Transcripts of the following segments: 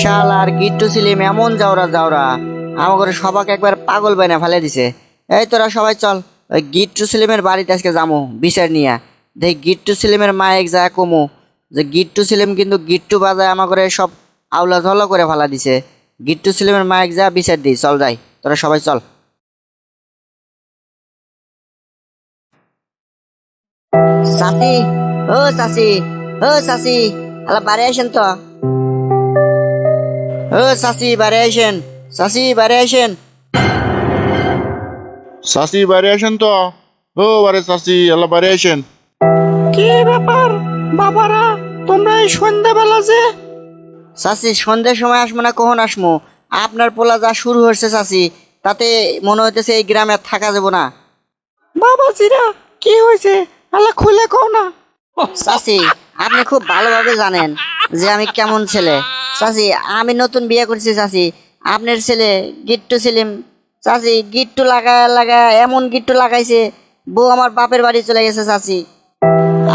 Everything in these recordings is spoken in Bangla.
শাল আর গিট্টু সিলিম এমন যাওরা যাওরা আমাকে সবাকে একবার পাগল বাইনা ফেলে দিছে। এই তোরা সবাই চল, ওই গিট্টু সিলিমের বাড়িতে আজকে যামু, বিচার নিয়ে। দেখ, গিট্টু সিলিমের মায়েক যায় কমু। যে গিট্টু সিলিম কিন্তু গিট্টু বাজায় আমাকে সব আউলা ঝল করে ফেলা দিছে। গিট্টু সিলিমের মায়েক যা বিচার দিই, চল যাই, তোরা সবাই চল। চাচি, ও চাচি ও চাচি, আলা বাড়ি আসেন তো। ও চাচি বাড়ি আসেন। চাচি বাড়ি আসেন। চাচি বাড়ি আসেন তো? ও বারে আল্লাহ আসেন। কি ব্যাপার? বাবারা তোমরা এই সন্ধ্যাবেলা যে চাচি সন্ধ্যের সময় আসব না কখন আসব? আপনার পোলা যা শুরু হয়েছে চাচি তাতে মনে হইতেছে এই গ্রামে আর থাকা যাব না। বাবা বাবাজিরা কি হয়েছে? আল্লাহ খুলে কও না। চাচি আপনি খুব ভালোভাবে জানেন যে আমি কেমন ছেলে। চাচি, আমি নতুন বিয়ে করছি চাচি। আপনার ছেলে গিট্টু সেলিম। চাচি, গিট্টু লাগা লাগা এমন গিট্টু লাগাইছে, বউ আমার বাপের বাড়ি চলে গেছে চাচি।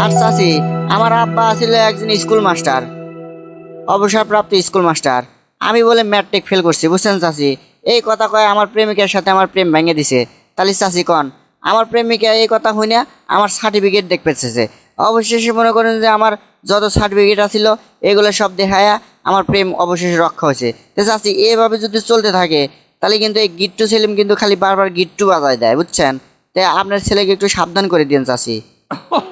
আর চাচি, আমার আব্বা ছিল একজন স্কুল মাস্টার অবসরপ্রাপ্ত স্কুল মাস্টার আমি বলে ম্যাট্রিক ফেল করছি, বুঝছেন চাচি? এই কথা কয় আমার প্রেমিকার সাথে আমার প্রেম ভেঙে দিছে। তাহলে চাচি কন? আমার প্রেমিকা এই কথা হই না আমার সার্টিফিকেট দেখ পেয়েছে অবশেষে মনে করেন যে আমার যত সার্টিফিকেট আছিল, এগুলো সব দেখায়া আমার প্রেম অবশেষে রক্ষা হয়েছে। তো চাচি, এভাবে যদি চলতে থাকে, তাহলে কিন্তু এই গিট্টু সেলিম কিন্তু খালি বারবার গিট্টু বাজায় দেয়, বুঝছেন? তাই আপনার ছেলেকে একটু সাবধান করে দিন চাচি।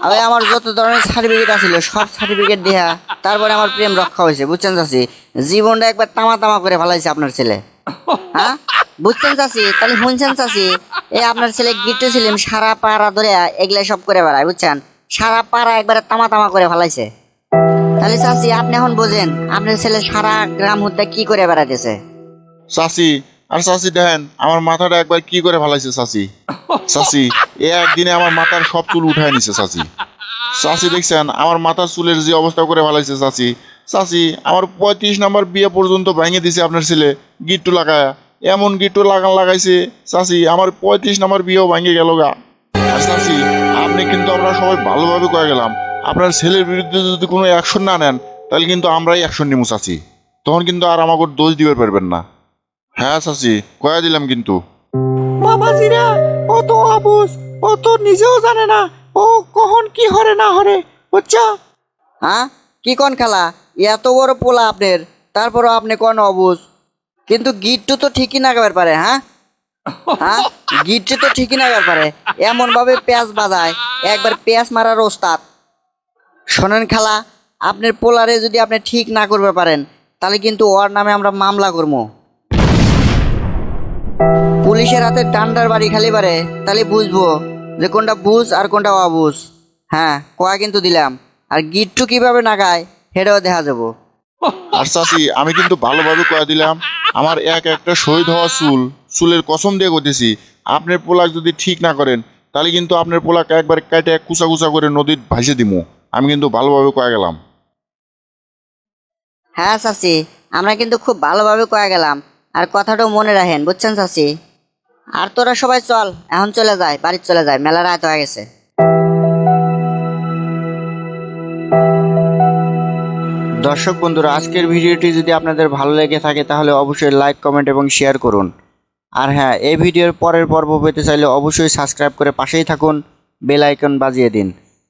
আরে, আমার যত ধরনের সার্টিফিকেট আছিল সব সার্টিফিকেট দেয়া, তারপরে আমার প্রেম রক্ষা হয়েছে, বুঝছেন, চাচি? জীবনটা একবার তামা তামা করে ফেলাইছে আপনার ছেলে। হ্যাঁ? বুঝছেন, চাচি? তাহলে শুনছেন, চাচি? এই আপনার ছেলে গিট্টু ছিলেন সারা পাড়া ধরে এগুলা সব করে বেড়ায়, বুঝছেন? সারা পাড়া একবারে তামা তামা করে ফেলাইছে। তাহলে চাচি, আপনি এখন বোঝেন, আপনার ছেলে সারা গ্রাম হত্যা কি করে চাচি, আর চাচি দেখেন, আমার মাথাটা একবার কি করে ফেলাইছে চাচি? চাচি, এ একদিনে আমার মাথার সব চুল উঠায় নিছে চাচি। চাচি দেখছেন, আমার মাথার চুলের যে অবস্থা করে ফেলাইছে চাচি। চাচি, আমার পঁয়ত্রিশ নাম্বার বিয়ে পর্যন্ত ভেঙে দিছে আপনার ছেলে, গিট্টু লাগায়। এমন গিট্টু লাগান লাগাইছে, চাচি, আমার পঁয়ত্রিশ নাম্বার বিয়েও ভেঙে গেল গা। আর চাচি, আপনি কিন্তু আমরা সবাই ভালোভাবে কয়ে গেলাম। আপনার ছেলের বিরুদ্ধে যদি কোনো অ্যাকশন না নেন তাহলে কিন্তু আমরাই অ্যাকশন নিবো চাচি তখন কিন্তু আর আমাকে দোষ দিতে পারবেন না। হ্যাঁ চাচি কয়া দিলাম কিন্তু। বাবাজিরা ও তো অবুজ। ও তো নিজেও জানে না। ও কখন কি হরে না হরে বুঝছ? হ্যাঁ? কি কোন খেলা? এত বড় পোলা আপনার। তারপরও আপনি কোন অবুজ? কিন্তু গিট্টু তো ঠিকই নাগাবার পারে হ্যাঁ? হ্যাঁ? গিট্টু তো ঠিকই নাগাবার পারে। এমন ভাবে পেঁয়াজ বাজায়। একবার পেঁয়াজ মারার ওস্তাদ। শোনেন খেলা, আপনার পোলারে যদি আপনি ঠিক না করবে পারেন, তাহলে কিন্তু ওর নামে আমরা মামলা করব। পুলিশের হাতে ডান্ডার বাড়ি খালি পারে, তাহলে বুঝব যে কোনটা বুঝ আর কোনটা অবুঝ। হ্যাঁ কয়া কিন্তু দিলাম। আর গিট্টু কীভাবে নাগায় সেটাও দেখা যাব। আর চাচি, আমি কিন্তু ভালোভাবে কয়া দিলাম। আমার এক একটা শহীদ হওয়া চুল, চুলের কসম দিয়ে করতেছি আপনার পোলাক যদি ঠিক না করেন, তাহলে কিন্তু আপনার পোলাক একবার কেটে কুচা কুচা করে নদীর ভাসে দিমু। আমি কিন্তু ভালোভাবে কয়া গেলাম। হ্যাঁ চাচি আমরা কিন্তু খুব ভালোভাবে কয়া গেলাম। আর কথাটাও মনে রাখেন বুঝছেন চাচি? আর তোরা সবাই চল এখন চলে যায় বাড়ি চলে যায় মেলা রাত হয়ে গেছে। দর্শক বন্ধুরা আজকের ভিডিওটি যদি আপনাদের ভালো লেগে থাকে তাহলে অবশ্যই লাইক কমেন্ট এবং শেয়ার করুন। আর হ্যাঁ এই ভিডিওর পরের পর্ব পেতে চাইলে অবশ্যই সাবস্ক্রাইব করে পাশেই থাকুন বেল আইকন বাজিয়ে দিন।